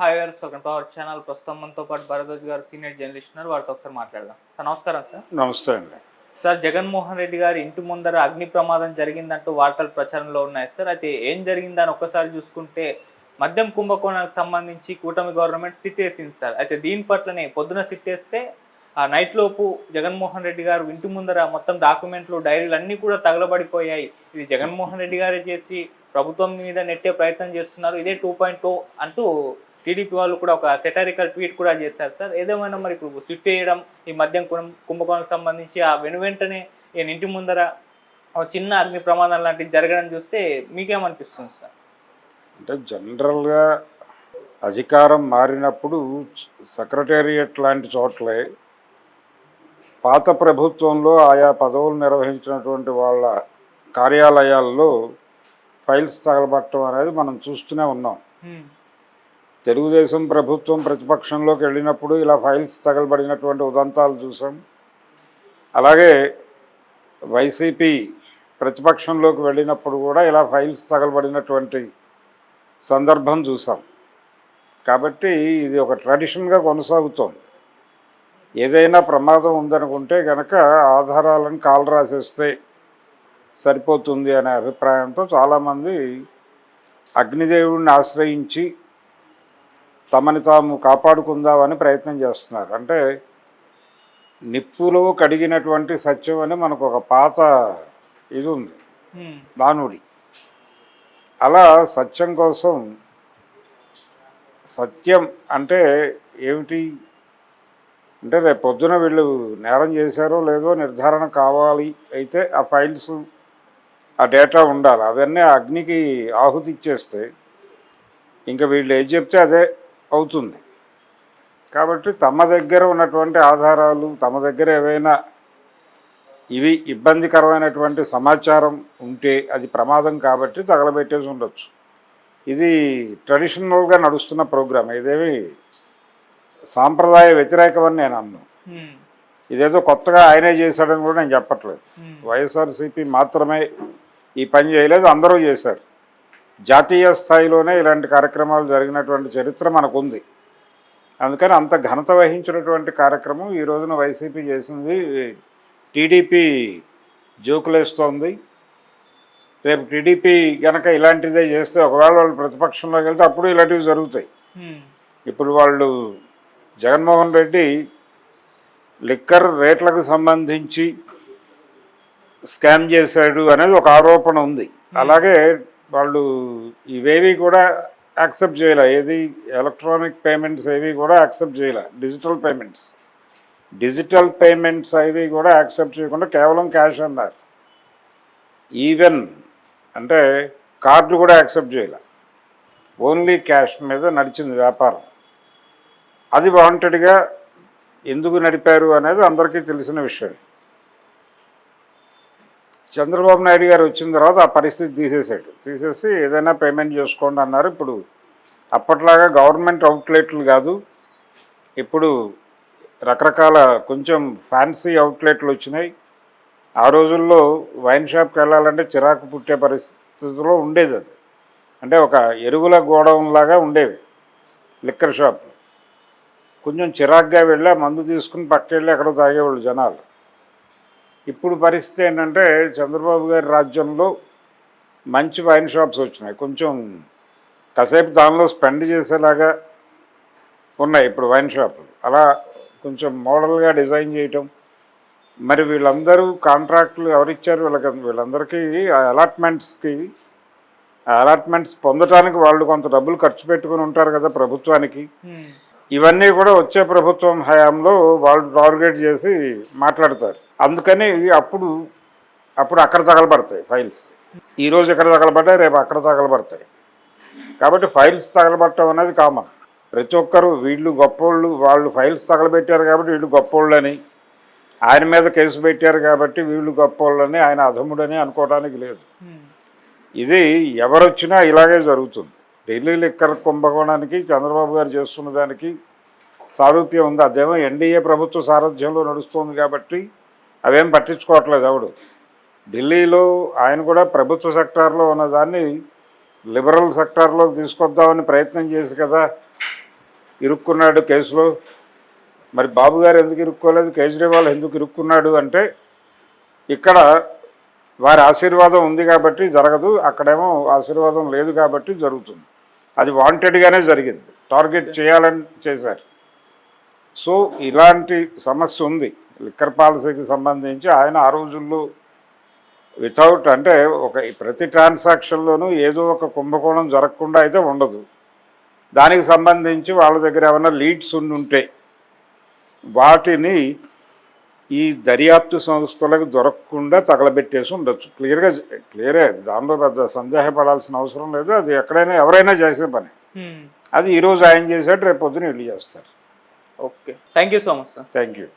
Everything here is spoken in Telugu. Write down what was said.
హాయ్ గారు సెకండ్ పవర్ ఛానల్ ప్రస్తుతం మనతో పాటు భరద్వాజ్ గారు సీనియర్ జర్నలిస్ట్ ఉన్నారు. వారితో ఒకసారి మాట్లాడదాం. సార్ నమస్కారం సార్. నమస్తే అండి. సార్ జగన్మోహన్ రెడ్డి గారి ఇంటి ముందర అగ్ని ప్రమాదం జరిగిందంటూ వార్తలు ప్రచారంలో ఉన్నాయి సార్. అయితే ఏం జరిగిందని ఒక్కసారి చూసుకుంటే మద్యం కుంభకోణానికి సంబంధించి కూటమి గవర్నమెంట్ సిట్ వేసింది సార్. అయితే దీని పట్లనే పొద్దున సిట్ వేస్తే ఆ నైట్ లోపు జగన్మోహన్ రెడ్డి గారు ఇంటి ముందర మొత్తం డాక్యుమెంట్లు డైరీలు అన్నీ కూడా తగలబడిపోయాయి. ఇది జగన్మోహన్ రెడ్డి గారే చేసి ప్రభుత్వం మీద నెట్టే ప్రయత్నం చేస్తున్నారు. ఇదే టూ పాయింట్ టూ అంటూ టీడీపీ వాళ్ళు కూడా ఒక సెటారికల్ ట్వీట్ కూడా చేశారు. సార్ ఏదేమైనా మరి ఇప్పుడు సిట్ వేయడం ఈ మద్యం కుంభ- కుంభకోణానికి సంబంధించి ఆ వెను వెంటనే ఈయన ఇంటి ముందర చిన్న అగ్ని ప్రమాదం లాంటివి జరగడం చూస్తే మీకేమనిపిస్తుంది సార్? అంటే జనరల్గా అధికారం మారినప్పుడు సెక్రటేరియట్ లాంటి చోట్లే పాత ప్రభుత్వంలో ఆయా పదవులు నిర్వహించినటువంటి వాళ్ళ కార్యాలయాల్లో ఫైల్స్ తగలబట్టడం అనేది మనం చూస్తూనే ఉన్నాం. తెలుగుదేశం ప్రభుత్వం ప్రతిపక్షంలోకి వెళ్ళినప్పుడు ఇలా ఫైల్స్ తగలబడినటువంటి ఉదంతాలు చూసాం. అలాగే వైసీపీ ప్రతిపక్షంలోకి వెళ్ళినప్పుడు కూడా ఇలా ఫైల్స్ తగలబడినటువంటి సందర్భం చూసాం. కాబట్టి ఇది ఒక ట్రెడిషన్గా కొనసాగుతోంది. ఏదైనా ప్రమాదం ఉందనుకుంటే కనుక ఆధారాలను కాల్ రాసేస్తే సరిపోతుంది అనే అభిప్రాయంతో చాలామంది అగ్నిదేవుడిని ఆశ్రయించి తమని తాము కాపాడుకుందామని ప్రయత్నం చేస్తున్నారు. అంటే నిప్పులో కడిగినటువంటి సత్యం అని మనకు ఒక పాత ఇది ఉంది. నానుడి అలా సత్యం కోసం సత్యం అంటే ఏమిటి? అంటే రేపు పొద్దున వీళ్ళు నేరం చేశారో లేదో నిర్ధారణ కావాలి అయితే ఆ ఫైల్స్ ఆ డేటా ఉండాలి. అవన్నీ అగ్నికి ఆహుతి ఇచ్చేస్తే ఇంకా వీళ్ళు ఏది చెప్తే అదే అవుతుంది. కాబట్టి తమ దగ్గర ఉన్నటువంటి ఆధారాలు తమ దగ్గర ఏవైనా ఇవి ఇబ్బందికరమైనటువంటి సమాచారం ఉంటే అది ప్రమాదం కాబట్టి తగలబెట్టేసి ఉండొచ్చు. ఇది ట్రెడిషనల్గా నడుస్తున్న ప్రోగ్రామ్. ఇదేమి సాంప్రదాయ వ్యతిరేకమని నేను అన్ను. ఇదేదో కొత్తగా ఆయనే చేశాడని కూడా నేను చెప్పట్లేదు. వైఎస్ఆర్సీపీ మాత్రమే ఈ పని చేయలేదు అందరూ చేశారు. జాతీయ స్థాయిలోనే ఇలాంటి కార్యక్రమాలు జరిగినటువంటి చరిత్ర మనకుంది. అందుకని అంత ఘనత వహించినటువంటి కార్యక్రమం ఈ రోజున వైసీపీ చేసింది. టీడీపీ జోకులేస్తోంది. రేపు టీడీపీ గనక ఇలాంటిదే చేస్తే ఒకవేళ వాళ్ళు ప్రతిపక్షంలోకి వెళ్తే అప్పుడు ఇలాంటివి జరుగుతాయి. ఇప్పుడు వాళ్ళు జగన్మోహన్ రెడ్డి లిక్కర్ రేట్లకు సంబంధించి స్కామ్ చేశాడు అనేది ఒక ఆరోపణ ఉంది. అలాగే వాళ్ళు ఇవేవి కూడా యాక్సెప్ట్ చేయలే. ఏది ఎలక్ట్రానిక్ పేమెంట్స్ ఏవి కూడా యాక్సెప్ట్ చేయలే. డిజిటల్ పేమెంట్స్ డిజిటల్ పేమెంట్స్ అవి కూడా యాక్సెప్ట్ చేయకుండా కేవలం క్యాష్ అన్నారు. ఈవెన్ అంటే కార్డు కూడా యాక్సెప్ట్ చేయలే. ఓన్లీ క్యాష్ మీద నడిచింది వ్యాపారం. అది వాంటెడ్గా ఎందుకు నడిపారు అనేది అందరికీ తెలిసిన విషయం. చంద్రబాబు నాయుడు గారు వచ్చిన తర్వాత ఆ పరిస్థితి తీసేసాడు తీసేసి ఏదైనా పేమెంట్ చేసుకోండి అన్నారు. ఇప్పుడు అప్పట్లాగా గవర్నమెంట్ అవుట్లెట్లు కాదు. ఇప్పుడు రకరకాల కొంచెం ఫ్యాన్సీ అవుట్లెట్లు వచ్చినాయి. ఆ రోజుల్లో వైన్ షాప్కి వెళ్ళాలంటే చిరాకు పుట్టే పరిస్థితిలో ఉండేది అది. అంటే ఒక ఎరువుల గోడౌన్ లాగా ఉండేవి లిక్కర్ షాప్ కొంచెం చిరాగ్గా వెళ్ళి మందు తీసుకుని పక్కెళ్ళి ఎక్కడో తాగేవాళ్ళు జనాలు. ఇప్పుడు పరిస్థితి ఏంటంటే చంద్రబాబు గారి రాజ్యంలో మంచి వైన్ షాప్స్ వచ్చినాయి. కొంచెం కాసేపు దానిలో స్పెండ్ చేసేలాగా ఉన్నాయి ఇప్పుడు వైన్ షాపులు. అలా కొంచెం మోడల్గా డిజైన్ చేయటం. మరి వీళ్ళందరూ కాంట్రాక్టులు ఎవరిచ్చారు? వీళ్ళకి వీళ్ళందరికీ ఆ అలాట్మెంట్స్కి ఆ అలాట్మెంట్స్ పొందటానికి వాళ్ళు కొంత డబ్బులు ఖర్చు పెట్టుకుని ఉంటారు కదా ప్రభుత్వానికి. ఇవన్నీ కూడా వచ్చే ప్రభుత్వం హయాంలో వాళ్ళు టార్గెట్ చేసి మాట్లాడతారు. అందుకని అప్పుడు అప్పుడు అక్కడ తగలబడతాయి ఫైల్స్. ఈరోజు ఎక్కడ తగలబడ్డాయి? రేపు అక్కడ తగలబడతాయి. కాబట్టి ఫైల్స్ తగలబట్టడం అనేది కామన్. ప్రతి ఒక్కరు వీళ్ళు గొప్పోళ్ళు వాళ్ళు ఫైల్స్ తగలబెట్టారు కాబట్టి వీళ్ళు గొప్పోళ్ళని ఆయన మీద కేసు పెట్టారు కాబట్టి వీళ్ళు గొప్పోళ్ళని ఆయన అధముడని అనుకోవడానికి లేదు. ఇది ఎవరొచ్చినా ఇలాగే జరుగుతుంది. ఢిల్లీ లిక్కర్ కుంభకోణానికి చంద్రబాబు గారు చేస్తున్న దానికి సారూప్యం ఉంది. అదేమో ఎన్డీఏ ప్రభుత్వ సారథ్యంలో నడుస్తుంది కాబట్టి అవేం పట్టించుకోవట్లేదు ఎవడు ఢిల్లీలో ఆయన కూడా ప్రభుత్వ సెక్టార్లో ఉన్నదాన్ని లిబరల్ సెక్టార్లోకి తీసుకొద్దామని ప్రయత్నం చేసి కదా ఇరుక్కున్నాడు కేసులో. మరి బాబు గారు ఎందుకు ఇరుక్కోలేదు? కేజ్రీవాల్ ఎందుకు ఇరుక్కున్నాడు అంటే ఇక్కడ వారి ఆశీర్వాదం ఉంది కాబట్టి జరగదు. అక్కడేమో ఆశీర్వాదం లేదు కాబట్టి జరుగుతుంది. అది వాంటెడ్గానే జరిగింది. టార్గెట్ చేయాలని చేశారు. సో ఇలాంటి సమస్య ఉంది. లిక్కర్ పాలసీకి సంబంధించి ఆయన ఆ రోజుల్లో వితౌట్ అంటే ఒక ప్రతి ట్రాన్సాక్షన్లోనూ ఏదో ఒక కుంభకోణం జరగకుండా అయితే ఉండదు. దానికి సంబంధించి వాళ్ళ దగ్గర ఏమైనా లీడ్స్ ఉండి ఉంటే వాటిని ఈ దర్యాప్తు సంస్థలకు దొరకకుండా తగలబెట్టేసి ఉండొచ్చు. క్లియర్గా క్లియరే దానిలో పెద్ద సందేహపడాల్సిన అవసరం లేదు. అది ఎక్కడైనా ఎవరైనా చేసే పని. అది ఈరోజు ఆయన చేశాడు రేపు పొద్దున వీళ్ళు చేస్తారు. Okay. Thank you so much sir thank you